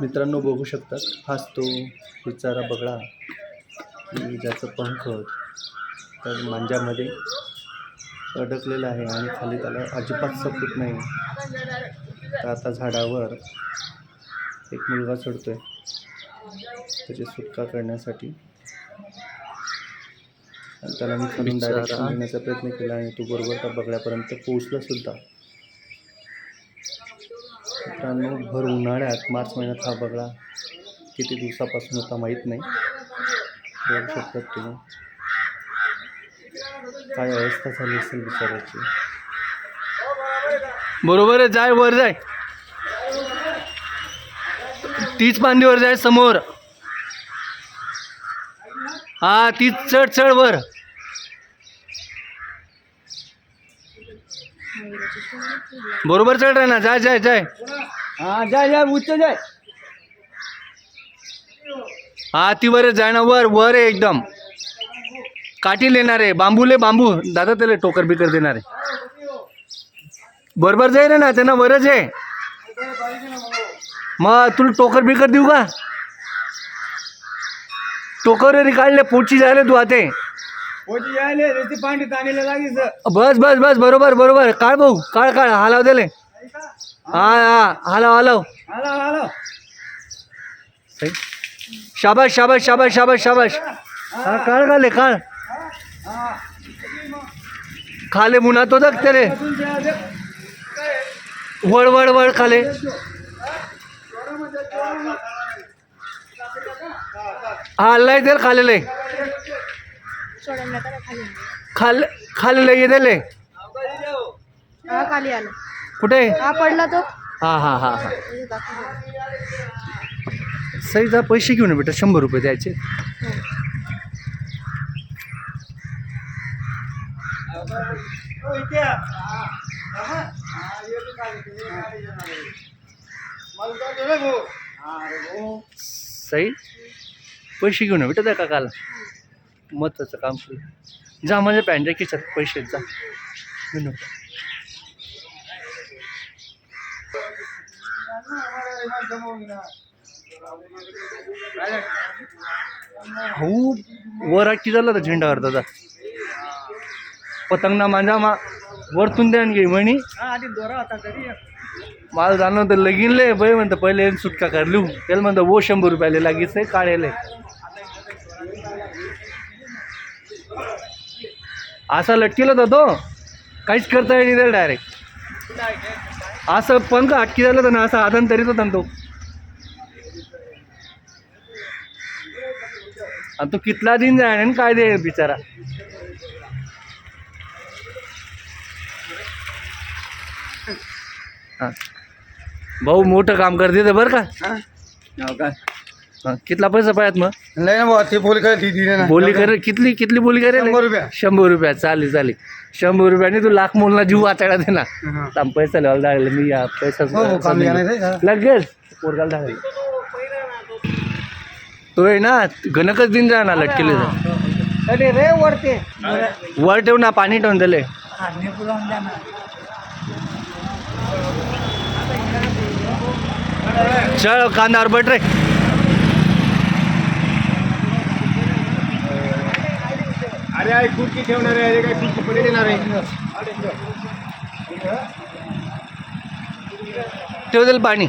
मित्रांनो बघू शकतात. हाच तो बिचारा बगळा की ज्याचं पंख तर मांजामध्ये अडकलेलं आहे आणि खाली त्याला अजिबात सपोर्ट नाही. तर आता झाडावर एक मुलगा चढतोय. त्याची सुटका करण्यासाठी. आणि त्याला मी खालून डायरेक्शन देण्याचा प्रयत्न केला आणि तो बरोबर त्या बगड्यापर्यंत पोहोचला सुद्धा. मित्रांनो भर उन्हाळ्यात मार्च महिन्यात हा बगळा किती दिवसापासून होता माहीत नाही. बघू शकतात तुम्ही. काय अवस्था झाली असेल विचारायची. बरोबर आहे जाय वर जाय. तीच मांडीवर जाय समोर. हा तीच चढ चढ वर. बरोबर चढ रे ना जाय जाय जाय. हा जाय जाय उच्च जाय. हा ती वर जाय ना वर वर आहे एकदम. काठी लेणार आहे बांबूले बांबू. दादा त्याला टोकर बिकर देणार आहे. बरोबर जाय रे ना त्यांना वरच आहे. मग तुला टोकर बिकर देऊ का? टोकर रे काढले पोटची जायला तू आते. बस बस बस बरोबर बरोबर. काढ भाऊ काढ काढ. हालाव दिले हा हा. हालाव हालाव. शाबाश शाबाश शाबाश शाबाश शाबाश हा काढ काढले काढ. हा खाले मुना तो तेरे तुमच्या दे. वळ वळ वळ खाले. हा लय दे खालेले. खाल. खाल्ले ये दिले हा खाली आला. कुठे? हा पडला तो. हा हा हा हा. सही जा पैसे घेऊन ये बेटा शंभर रुपये द्यायचे. खाली. सही पैसे घेऊन ये बेटा त्या काकाला. महत्वाचं काम सुरू जा माझ्या पॅन्टच्या खिशात पैसे जा. हो वर आटकी झाला तर झेंडावर दादा पतंगना माझा मा वरतून द्या घे म्हणी दोरा होता तरी मला होतं लगीनले बाई म्हणतं पहिले सुटका कर लिहू त्याला म्हणतं वो शंभर रुपयाले लागीच आहे काढेले असा लटकेला होता तो. काहीच करता येईल नाही डायरेक्ट असं पंख अटकी झालं होतं ना असं आधन तरीच होता ना तो. आणि तो कितला दिन जाय काय दे बिचारा. हा. भाऊ मोठं काम करते बरं का? हो कितला पैसा पाहिजे मग? लय ना भाऊ ती बोल काय ती दिली ना. बोली करे कितली कितली बोली करे शंभर रुपया. शंभर रुपया चालेल चालेल. शंभर रुपयाने तू लाख मोलना जीव वाचायला दे ना. हा. थांब पैसा लावायला लागले मी या पैसा हो, हो, काम द्यायला आहे का? लगेच. पोरगाला लागले तो आहे ना गणकच दिन जा ना लटकेले अरे रे वरते. वर ठेव ना पाणी ठेवून दिले चल कांदा बट रे. आई खुर्ची ठेवणार आहे काय खुर्ची येणार आहे. ठेव दिल पाणी.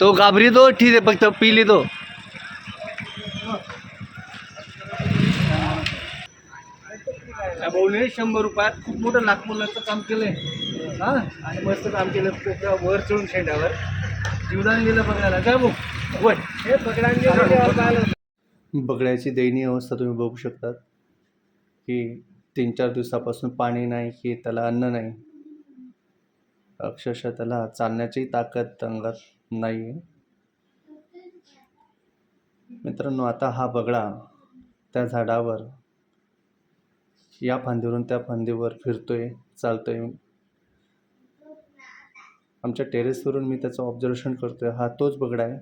तो घाबरी तो ठीक आहे फक्त पिली तो भाऊने शंभर रुपयात खूप मोठं मुलाचं काम केलंय. हा? आणि मस्त काम केलं त्याच्या वर चढून शेंड्यावर. जीवदान दिलं बघायला. काय भाऊ? वय. हे बगड्याची दयनीय अवस्था तुम्ही बघू शकतात. की तीन चार दिवसापासून पाणी नाही की त्याला अन्न नाही. अक्षरशः त्याला चालण्याची ताकद अंगात नाही आहे मित्रांनो आता हा बगळा त्या झाडावर या फांदीवरून त्या फांदीवर फिरतोय चालतोय. आमच्या टेरेसवरून मी त्याचं ऑब्झर्वेशन करतोय. हा तोच बगडा आहे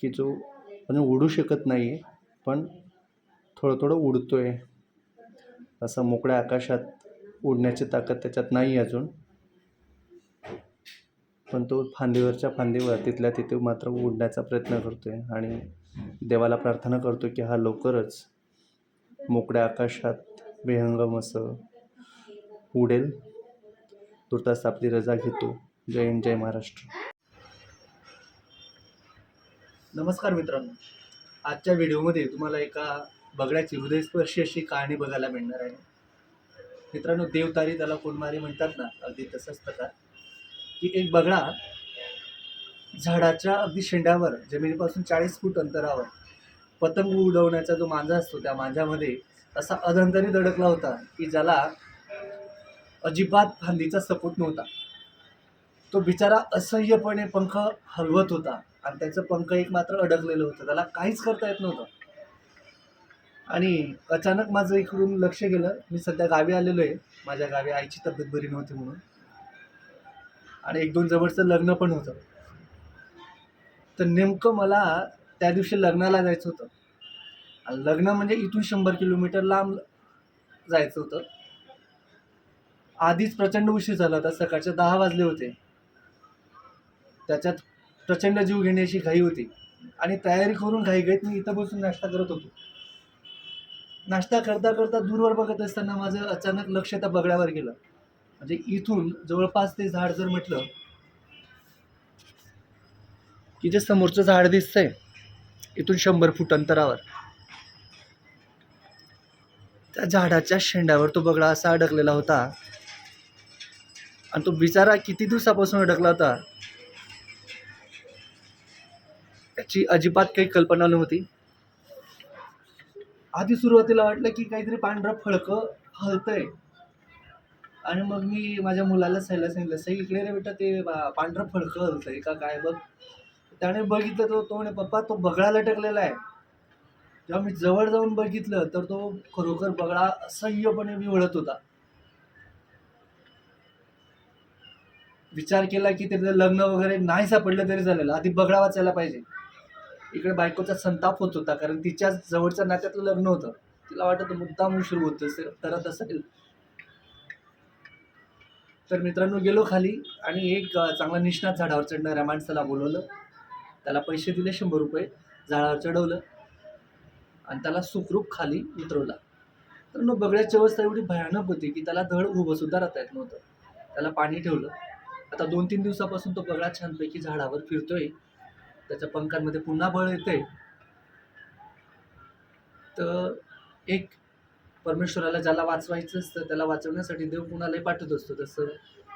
की जो म्हणजे उडू शकत नाही आहे पण थोडं थोडं उडतोय. असं मोकळ्या आकाशात उडण्याची ताकद त्याच्यात नाही अजून. पण तो फांदीवरच्या फांदीवर तिथल्या तिथे मात्र उडण्याचा प्रयत्न करतो आहे आणि देवाला प्रार्थना करतो की हा लवकरच मोकळ्या आकाशात विहंगम असं उडेल. तुर्तास आपली रजा घेतो. जय हिंद जय महाराष्ट्र. नमस्कार मित्रांनो. आजच्या व्हिडिओमध्ये तुम्हाला एका बगड्याची हृदयस्पर्शी अशी कहाणी बघायला मिळणार आहे. मित्रांनो देवतारी त्याला कोणमारी म्हणतात ना अगदी तसंच प्रकार. की एक बगळा झाडाच्या अगदी शेंड्यावर जमिनीपासून चाळीस फूट अंतरावर पतंग उडवण्याचा जो मांजा असतो त्या मांजामध्ये असा अधंतरी दडकला होता की ज्याला अजिबात फांदीचा सपोर्ट नव्हता. तो बिचारा असह्यपणे पंख हलवत होता आणि त्याचं पंख एक मात्र अडकलेलं होतं. त्याला काहीच करता येत नव्हतं. आणि अचानक माझं इकडून लक्ष गेलं. मी सध्या गावी आलेलो आहे. माझ्या गावी आईची तब्येत बरी नव्हती म्हणून. आणि एक दोन जवळचं लग्न पण होतं. तर नेमकं मला त्या दिवशी लग्नाला जायचं होतं. आणि लग्न म्हणजे इथून शंभर किलोमीटर लांब जायचं होतं. आधीच प्रचंड उशीर झाला होता. सकाळचे दहा वाजले होते. त्याच्यात प्रचंड जीव घेण्याची घाई होती. आणि तयारी करून घाईघाईत मी इथं बसून नाश्ता करत होतो. नाश्ता करता करता दूरवर बघत असताना माझं अचानक लक्ष त्या बगड्यावर गेलं. म्हणजे इथून जवळपास ते झाड जर म्हटलं की जे समोरचं झाड दिसतंय इथून शंभर फूट अंतरावर. त्या झाडाच्या शेंड्यावर तो बगडा असा अडकलेला होता. आणि तो बिचारा किती दिवसापासून अडकला होता त्याची अजिबात काही कल्पना नव्हती. आधी सुरुवातीला वाटलं की काहीतरी पांढरं फळकं हलतंय. आणि मग मी माझ्या मुलाला सहीला सांगितलं सही इकडे रे बेटा ते बा- पांढरं फळकं हलतंय का काय बघ. त्याने बघितलं तो तो म्हणे पप्पा तो बगळा लटकलेला आहे. जेव्हा मी जवळ जाऊन बघितलं तर तो खरोखर बगळा असह्यपणे विवळत होता. विचार केला की त्याचं लग्न वगैरे नाही सापडलं तरी चालेल. आधी बगळा वाचायला पाहिजे. इकडे बायकोचा संताप होत होता कारण तिच्या जवळच्या नात्यातलं लग्न होतं. तिला वाटत मुद्दाम उशीर होत असेल करत असेल. तर मित्रांनो गेलो खाली आणि एक चांगला निष्णात झाडावर चढणाऱ्या माणसाला बोलवलं. त्याला पैसे दिले शंभर रुपये झाडावर चढवलं आणि त्याला सुखरूप खाली उतरवला. तर मग बगड्याची अवस्था एवढी भयानक होती की त्याला धड उभं सुद्धा राहता येत नव्हतं. त्याला पाणी ठेवलं. आता दोन तीन दिवसापासून तो बगडा छानपैकी झाडावर फिरतोय. त्याच्या पंखांमध्ये पुन्हा बळ येते तर एक परमेश्वराला ज्याला वाचवायचं असतं त्याला वाचवण्यासाठी देव कुणालाही पाठवत असतो. तसं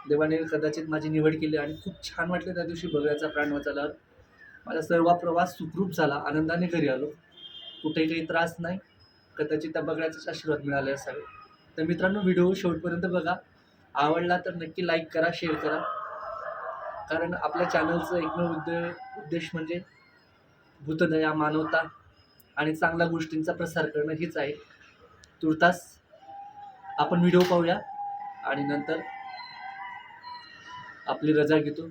देवाने कदाचित माझी निवड केली आणि खूप छान वाटलं त्या दिवशी बघायचा प्राण वाचायला. माझा सर्व प्रवास सुखरूप झाला आनंदाने घरी आलो. कुठेही काही त्रास नाही. कदाचित त्या बघण्याचाच आशीर्वाद मिळाले असावे. तर मित्रांनो व्हिडिओ शेवटपर्यंत बघा. आवडला तर नक्की लाईक करा शेअर करा. कारण आपल्या चॅनलचं एकमेव उद्दे उद्देश म्हणजे भूतदया मानवता आणि चांगल्या गोष्टींचा प्रसार करणं हीच आहे. तुर्तास आपण व्हिडिओ पाहूया आणि नंतर आपली रजा घेतो.